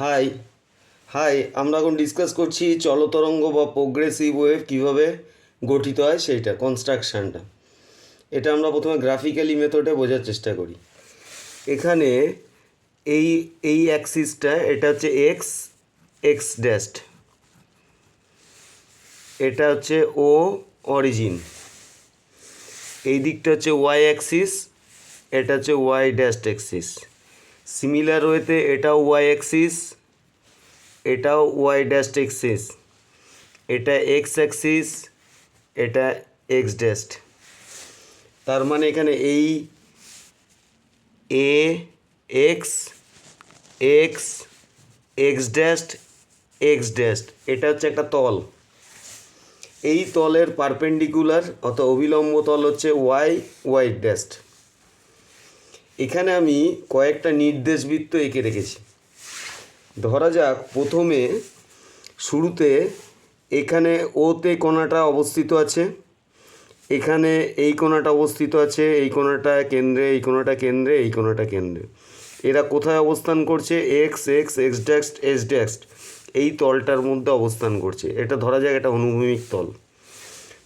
High high আমরা এখন discuss করছি চলতরঙ্গ বা প্রোগ্রেসিভ ওয়েভ কীভাবে গঠিত হয় সেইটা কনস্ট্রাকশানটা এটা আমরা প্রথমে গ্রাফিক্যালি মেথডে বোঝার চেষ্টা করি। এখানে এই এই অ্যাক্সিসটা এটা হচ্ছে এক্স এক্স ড্যাস্ট এটা হচ্ছে ও অরিজিন এই দিকটা হচ্ছে ওয়াই অ্যাক্সিস এটা হচ্ছে ওয়াই ড্যাস্ট অ্যাক্সিস সিমিলার ওয়েতে এটাও ওয়াই অ্যাক্সিস এটাও ওয়াই ড্যাস্ট অ্যাক্সিস এটা এক্স অ্যাক্সিস এটা এক্স ড্যাস্ট তার মানে এখানে এই এ X X X dash X dash এটা হচ্ছে একটা তল। এই তলের পারপেন্ডিকুলার অথবা অবিলম্ব তল হচ্ছে ওয়াই ওয়াই ড্যাস্ট এখানে আমি কয়েকটা নির্দেশবৃত্ত এঁকে রেখেছি। ধরা যাক, প্রথমে শুরুতে এখানে ওতে কোণাটা অবস্থিত আছে, এখানে এই কোণাটা অবস্থিত আছে, এই কোণাটা কেন্দ্রে, এই কোণাটা কেন্দ্রে, এই কোণাটা কেন্দ্রে। এরা কোথায় অবস্থান করছে? X X X dashed S dashed এই তলটার মধ্যে অবস্থান করছে। এটা ধরা যাক, এটা অনুভূমিক তল।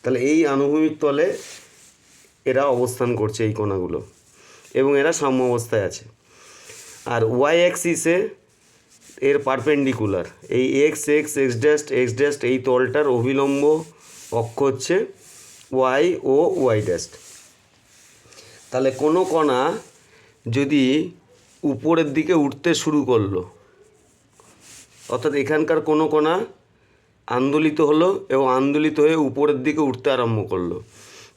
তাহলে এই আনুভূমিক তলে এরা অবস্থান করছে এই কোণাগুলো। এবং এরা সাম্য অবস্থায় আছে। আর ওয়াই অ্যাক্সিসে এর পারপেন্ডিকুলার এই X X X dash X dash এই তলটার অভিলম্ব অক্ষ হচ্ছে ওয়াই ও ওয়াই ড্যাস্ট তাহলে কোনো কণা যদি উপরের দিকে উঠতে শুরু করল, অর্থাৎ এখানকার কোনো কণা আন্দোলিত হলো এবং আন্দোলিত হয়ে উপরের দিকে উঠতে আরম্ভ করল,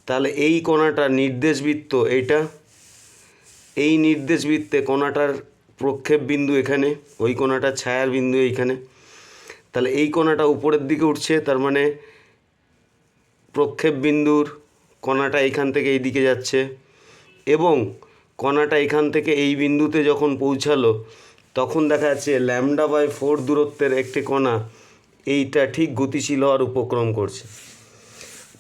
তাহলে এই কণাটা নির্দেশবৃত্ত এইটা এই নির্দেশবৃত্তে কোণাটার প্রক্ষেপ বিন্দু এখানে, ওই কোণাটার ছায়ার বিন্দু এইখানে। তাহলে এই কোণাটা উপরের দিকে উঠছে, তার মানে প্রক্ষেপ বিন্দুর কণাটা এইখান থেকে এই দিকে যাচ্ছে এবং কণাটা এখান থেকে এই বিন্দুতে যখন পৌঁছালো, তখন দেখা যাচ্ছে ল্যামডা বাই ফোর দূরত্বের একটি কণা এইটা ঠিক গতিশীল হওয়ার উপক্রম করছে।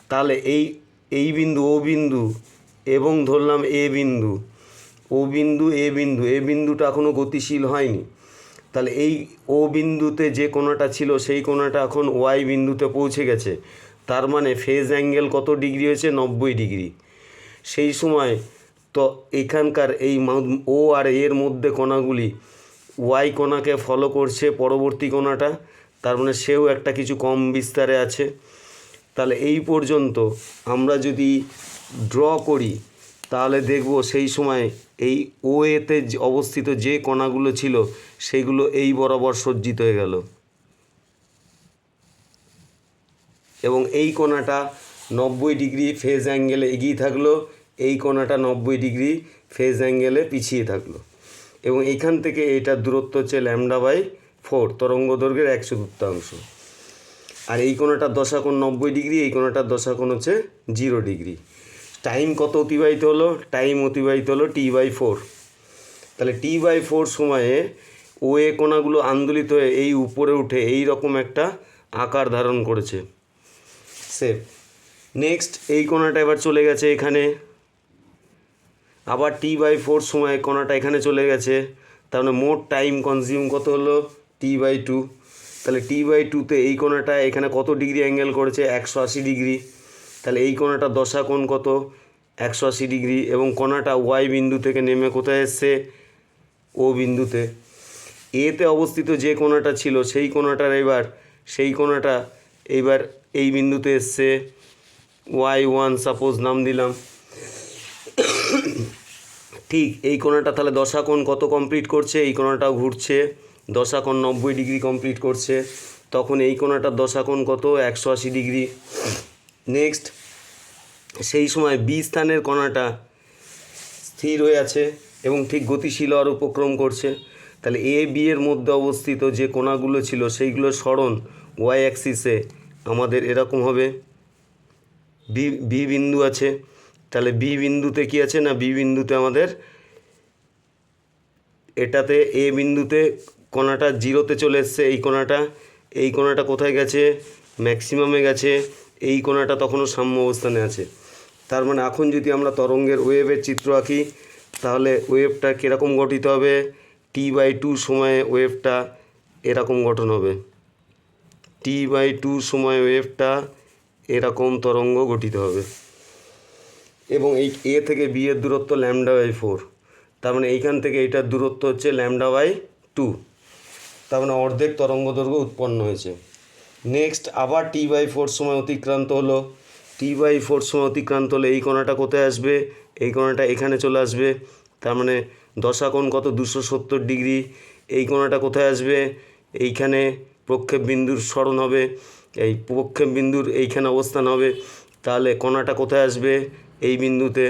তাহলে এই এই বিন্দু, ও বিন্দু এবং ধরলাম এ বিন্দু ও বিন্দু, এ বিন্দু, এ বিন্দুটা এখনও গতিশীল হয়নি। তাহলে এই ও বিন্দুতে যে কোণাটা ছিল, সেই কোণাটা এখন ওয়াই বিন্দুতে পৌঁছে গেছে। তার মানে ফেজ অ্যাঙ্গেল কত ডিগ্রি হয়েছে? নব্বই ডিগ্রি। সেই সময় তো এখানকার এই ও আর এর মধ্যে কণাগুলি ওয়াই কণাকে ফলো করছে পরবর্তী কণাটা। তার মানে সেও একটা কিছু কম বিস্তারে আছে। তাহলে এই পর্যন্ত আমরা যদি ড্র করি তাহলে দেখব সেই সময় এই ও এতে অবস্থিত যে কণাগুলো ছিল সেইগুলো এই বরাবর সজ্জিত হয়ে গেল। এবং এই কোণাটা নব্বই ডিগ্রি ফেজ অ্যাঙ্গেলে এগিয়ে থাকল, এই কোণাটা নব্বই ডিগ্রি ফেজ অ্যাঙ্গেলে পিছিয়ে থাকল। এবং এইখান থেকে এটার দূরত্ব হচ্ছে ল্যামডা বাই ফোর তরঙ্গ দৈর্ঘ্যের এক চতুর্থাংশ আর এই কোণাটার দশাকোণ নব্বই ডিগ্রি, এই কোণাটার দশাকোণ হচ্ছে জিরো ডিগ্রি। টাইম কত অতিবাহিত হলো? টাইম অতিবাহিত হলো টি বাই ফোর তাহলে টি বাই ফোর সময়ে ও এ কোণাগুলো আন্দোলিত হয়ে এই উপরে উঠে এই রকম একটা আকার ধারণ করেছে। সেভ নেক্সট এই কোণাটা এবার চলে গেছে এখানে। আবার টি বাই ফোর সময় কোণাটা এখানে চলে গেছে। তার মানে মোট টাইম কনজিউম কত হলো? টি বাই টু তাহলে টি বাই টুতে এই কোণাটা এখানে কত ডিগ্রি অ্যাঙ্গেল করেছে? একশো আশি ডিগ্রি তাহলে এই কোণাটা দশা কোণ কত? একশো আশি ডিগ্রি। এবং কোণাটা ওয়াই বিন্দু থেকে নেমে কোথায় এসছে? ও বিন্দুতে। এতে অবস্থিত যে কোণাটা ছিল, সেই কোণাটার এবার, সেই কোণাটা এইবার এই বিন্দুতে এসছে। ওয়াই ওয়ান, সাপোজ নাম দিলাম। ঠিক, এই কোণাটা তাহলে দশা কোণ কত কমপ্লিট করছে? এই কোণাটাও ঘুরছে। দশা কোণ নব্বই ডিগ্রি কমপ্লিট করছে। তখন এই কোণাটার দশা কোণ কত? একশো আশি ডিগ্রি। নেক্সট সেই সময় বি স্থানের কণাটা স্থির হয়ে আছে এবং ঠিক গতিশীল হওয়ার উপক্রম করছে। তাহলে এ বি এর মধ্যে অবস্থিত যে কোণাগুলো ছিল, সেইগুলোর স্মরণ ওয়াই অ্যাক্সিসে আমাদের এরকম হবে। বি বি বিন্দু আছে। তাহলে বি বিন্দুতে কি আছে না বি বিন্দুতে আমাদের এটাতে এ বিন্দুতে কোণাটা জিরোতে চলে এসছে, এই কোণাটা। এই কোণাটা কোথায় গেছে? ম্যাক্সিমামে গেছে। এই কোণাটা তখনও সাম্য অবস্থানে আছে। তার মানে এখন যদি আমরা তরঙ্গের ওয়েভের চিত্র আঁকি, তাহলে ওয়েভটা কীরকম গঠিত হবে? টি বাই টু সময়ে ওয়েভটা এরকম গঠন হবে। টি বাই টু সময় ওয়েভটা এরকম তরঙ্গ গঠিত হবে। এবং এই এ থেকে বি এর দূরত্ব ল্যামডা বাই ফোর তার মানে এইখান থেকে এইটার দূরত্ব হচ্ছে ল্যামডা বাই টু তার মানে অর্ধেক তরঙ্গ দৈর্ঘ্য উৎপন্ন হয়েছে। নেক্সট আবার টি বাই ফোর সময় অতিক্রান্ত হলো। টি বাই ফোর সময় অতিক্রান্ত হলে এই কোণাটা কোথায় আসবে? এই কোণাটা এখানে চলে আসবে। তার মানে দশাকোণ কত? দুশো সত্তর ডিগ্রি। এই কোণাটা কোথায় আসবে? এইখানে প্রক্ষেপ বিন্দুর স্মরণ হবে। এই প্রক্ষেপ বিন্দুর এইখানে অবস্থান হবে। তাহলে কোণাটা কোথায় আসবে? এই বিন্দুতে।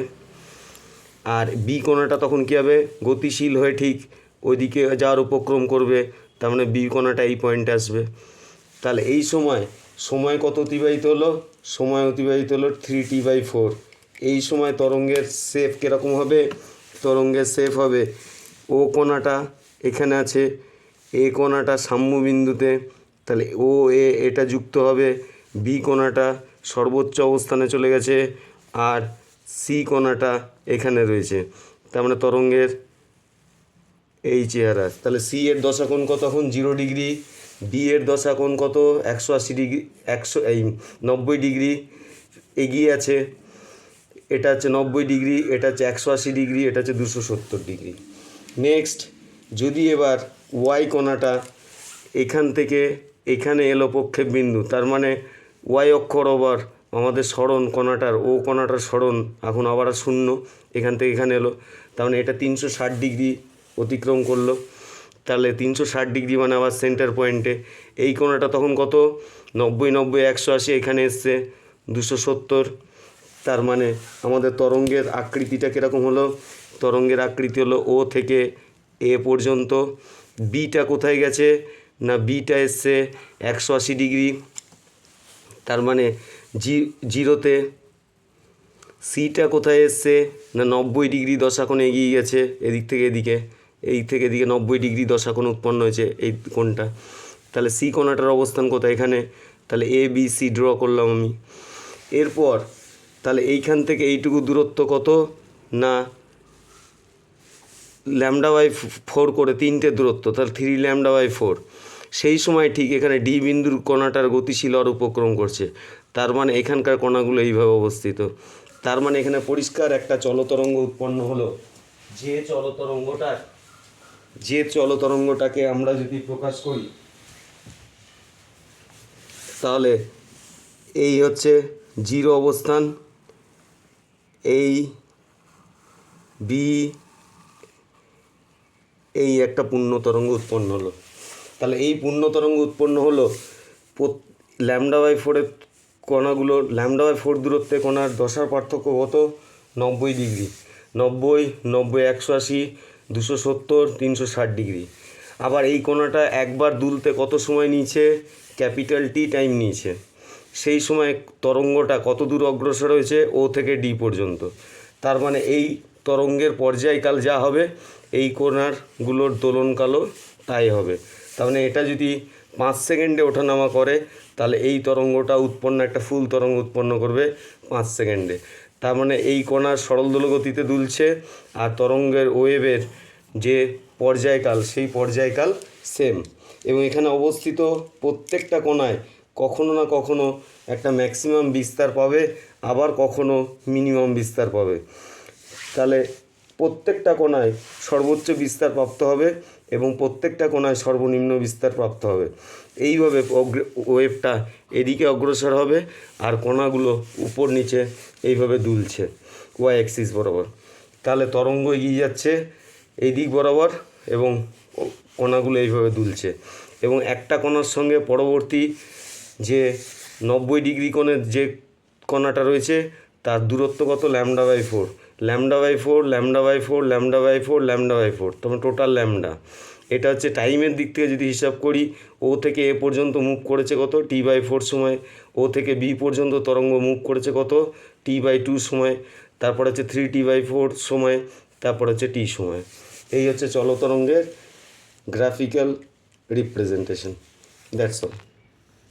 আর বি কোণাটা তখন কী হবে? গতিশীল হয়ে ঠিক ওইদিকে যাওয়ার উপক্রম করবে। তার মানে বি কোণাটা এই পয়েন্টে আসবে। তাহলে এই সময় সময় কত অতিবাহিত হলো? সময় অতিবাহিত হলো থ্রি টি বাই ফোর এই সময় তরঙ্গের শেপ কীরকম হবে? তরঙ্গের শেপ হবে ও কোনাটা এখানে আছে। এ কোনাটা সাম্য বিন্দুতে তাহলে ও এ এটা যুক্ত হবে। বি কোণাটা সর্বোচ্চ অবস্থানে চলে গেছে। আর সি কোনাটা এখানে রয়েছে। তার মানে তরঙ্গের এই চেহারা। তাহলে সি এর দশাকোণ কত এখন জিরো ডিগ্রি বি এর দশাকোণ কত? একশো আশি ডিগ্রি, একশো, এই, নব্বই ডিগ্রি এগিয়ে আছে। এটা হচ্ছে নব্বই ডিগ্রি, এটা হচ্ছে একশো আশি ডিগ্রি, এটা হচ্ছে দুশো সত্তর ডিগ্রি। নেক্সট যদি এবার ওয়াই কোণাটা এখান থেকে এখানে এলো প্রক্ষেপ বিন্দু, তার মানে ওয়াই অক্ষর ওভার আমাদের স্মরণ কোণাটার ও কোণাটার স্মরণ এখন আবার শূন্য, এখান থেকে এখানে এলো। তার মানে এটা তিনশো ষাট ডিগ্রি অতিক্রম করল। তাহলে তিনশো ষাট ডিগ্রি মানে আবার সেন্টার পয়েন্টে এই কোণাটা তখন কত? নব্বই নব্বই, একশো আশি এখানে এসছে, দুশো সত্তর। তার মানে আমাদের তরঙ্গের আকৃতিটা কীরকম হলো? তরঙ্গের আকৃতি হলো ও থেকে এ পর্যন্ত। বিটা কোথায় গেছে? না বিটা এসছে একশো আশি ডিগ্রি। তার মানে জি, জিরোতে। সিটা কোথায় এসছে? না, নব্বই ডিগ্রি দশাকোণ এগিয়ে গেছে, এদিক থেকে এদিকে। এই থেকে এদিকে নব্বই ডিগ্রি দশাকোণ উৎপন্ন হয়েছে এই কোণটা। তাহলে সি কোণাটার অবস্থান কোথায় এখানে? তাহলে এ বি সি ড্র করলাম আমি। এরপর তাহলে এইখান থেকে এইটুকু দূরত্ব কত? না, ল্যামডা বাই ফোর করে তিনটে দূরত্ব, তাহলে থ্রি ল্যামডা বাই ফোর। সেই সময় ঠিক এখানে ডি বিন্দুর কণাটার গতিশীল আর উপক্রম করছে। তার মানে এখানকার কণাগুলো এইভাবে অবস্থিত। তার মানে এখানে পরিষ্কার একটা চলতরঙ্গ উৎপন্ন হলো। যে চলতরঙ্গটার যে চলতরঙ্গটাকে আমরা যদি প্রকাশ করি, তাহলে এই হচ্ছে জিরো অবস্থান, এই বি এই একটা পূর্ণ তরঙ্গ উৎপন্ন হলো। তাহলে এই পূর্ণ তরঙ্গ উৎপন্ন হলো ল্যামডা বাই ফোরের কণাগুলো, ল্যামডা বাই ফোর দূরত্বে কণার দশার পার্থক্য কত? নব্বই ডিগ্রি। নব্বই নব্বই, একশো আশি দুশো সত্তর, তিনশো ষাট ডিগ্রি। আবার এই কোণাটা একবার দুলতে কত সময় নিয়েছে? ক্যাপিটাল টি টাইম নিয়েছে। সেই সময় তরঙ্গটা কত দূর অগ্রসর হয়েছে? ও থেকে ডি পর্যন্ত। তার মানে এই তরঙ্গের পর্যায়কাল যা হবে, এই কোণারগুলোর দোলনকালও তাই হবে। তার মানে এটা যদি পাঁচ সেকেন্ডে ওঠানামা করে, তাহলে এই তরঙ্গটা উৎপন্ন, একটা ফুল তরঙ্গ উৎপন্ন করবে পাঁচ সেকেন্ডে। তার মানে এই কণার সরল দোল গতিতে দুলছে আর তরঙ্গের ওয়েভের যে পর্যায়কাল, সেই পর্যায়কাল সেম এবং এখানে অবস্থিত প্রত্যেকটা কোণায় কখনো না কখনো একটা ম্যাক্সিমাম বিস্তার পাবে, আবার কখনো মিনিমাম বিস্তার পাবে। তাহলে প্রত্যেকটা কোণায় সর্বোচ্চ বিস্তার প্রাপ্ত হবে এবং প্রত্যেকটা কোনায় সর্বনিম্ন বিস্তার প্রাপ্ত হবে। এইভাবে ওয়েভটা এদিকে অগ্রসর হবে আর কোণাগুলো উপর নিচে এইভাবে দুলছে। ওয়াই অ্যাক্সিস বরাবর। তাহলে তরঙ্গ এগিয়ে যাচ্ছে এই দিক বরাবর এবং কোণাগুলো এইভাবে দুলছে। এবং একটা কোণার সঙ্গে পরবর্তী যে নব্বই ডিগ্রি কোণের যে কণাটা রয়েছে, তার দূরত্ব কত? Lambda by four. Lambda by four, lambda by four, lambda by four, lambda by four, তোমার টোটাল ল্যামডা। এটা হচ্ছে টাইমের দিক থেকে যদি হিসাব করি, ও থেকে এ পর্যন্ত মুভ করেছে কত? টি বাই ফোর সময়। ও থেকে বি পর্যন্ত তরঙ্গ মুভ করেছে কত? টি বাই টু সময়। তারপর হচ্ছে থ্রি টি বাই ফোর সময়। তারপর হচ্ছে টি সময়। এই হচ্ছে চলতরঙ্গের গ্রাফিক্যাল রিপ্রেজেন্টেশন দ্যাটস অল